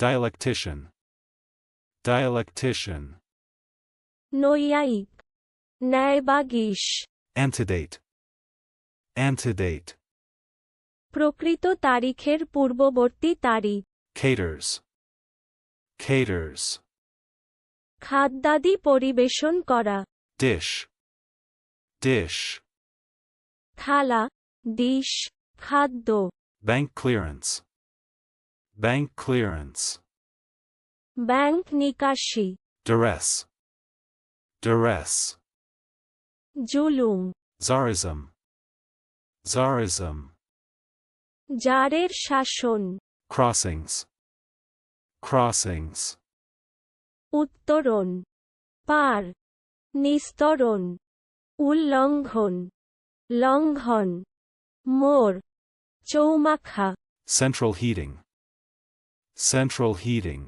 Dialectician. Dialectician. নৈয়ায়িক ন্যায় বা গীষ Antedate. Antedate. প্রকৃত তারিখের পূর্ববর্তী তারিখ Caters. Caters. খাদ্যাদি পরিবেশন করা Dish. Dish. থালা ডিশ খাদ্য Bank clearance. Bank clearance. Bank nikashi. Duress. Duress. Julum. Tsarism. Tsarism. Jarer shashon. Crossings. Crossings. Uttoron. Par. Nistoron. Ullonghon. Longhon. More. Chomakha. Central heating. Central heating.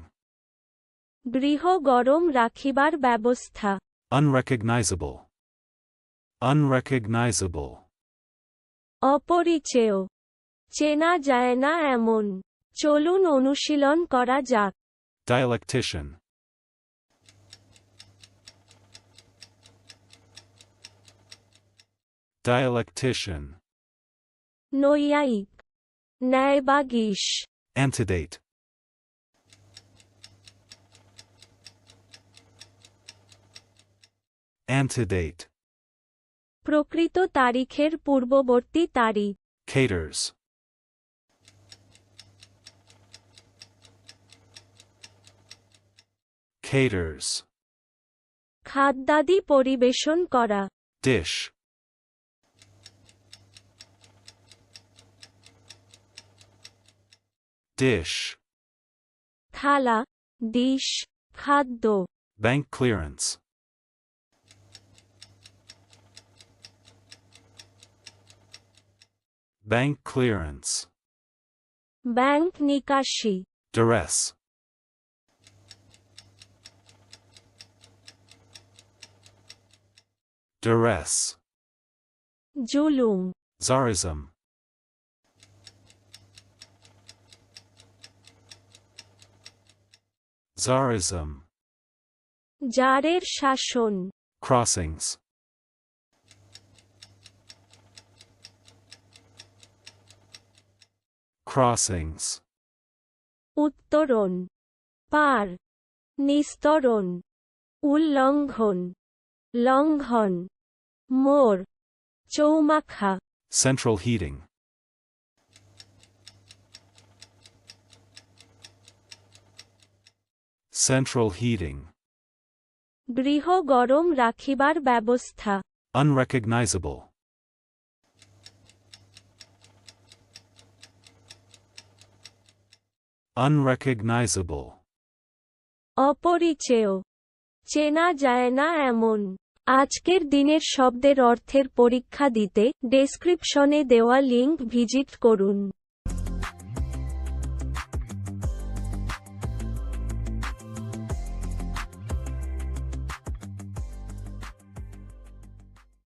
গৃহ গরম রাখিবার ব্যবস্থা Unrecognizable. Unrecognizable. অপরিচেয় চেনা যায় না এমন চলুন অনুশীলন করা যাক Dialectician. Dialectician. নৈয়ায়িক ন্যায় বা Antedate. Antedate. প্রকৃত তারিখের পূর্ববর্তী তারিখ Caters. Caters. খাদ্যাদি পরিবেশন করা Dish. Dish. থালা ডিশ খাদ্য Bank clearance. Bank clearance. Bank নিকাশি Duress. Duress. জুলুম Tsarism. Tsarism. জারের শাসন Crossings. Crossings. উত্তরণ পার নিস্তরণ উল্লঙ্ঘন লঙ্ঘন মোর চৌমাখা Central heating. Central heating. গৃহ গরম রাখিবার ব্যবস্থা Unrecognizable. Unrecognizable. অপরিচেয়। চেনা যায় না এমন। আজকের দিনের শব্দের অর্থের পরীক্ষা দিতে ডেসক্রিপশনে দেওয়া লিংক ভিজিট করুন।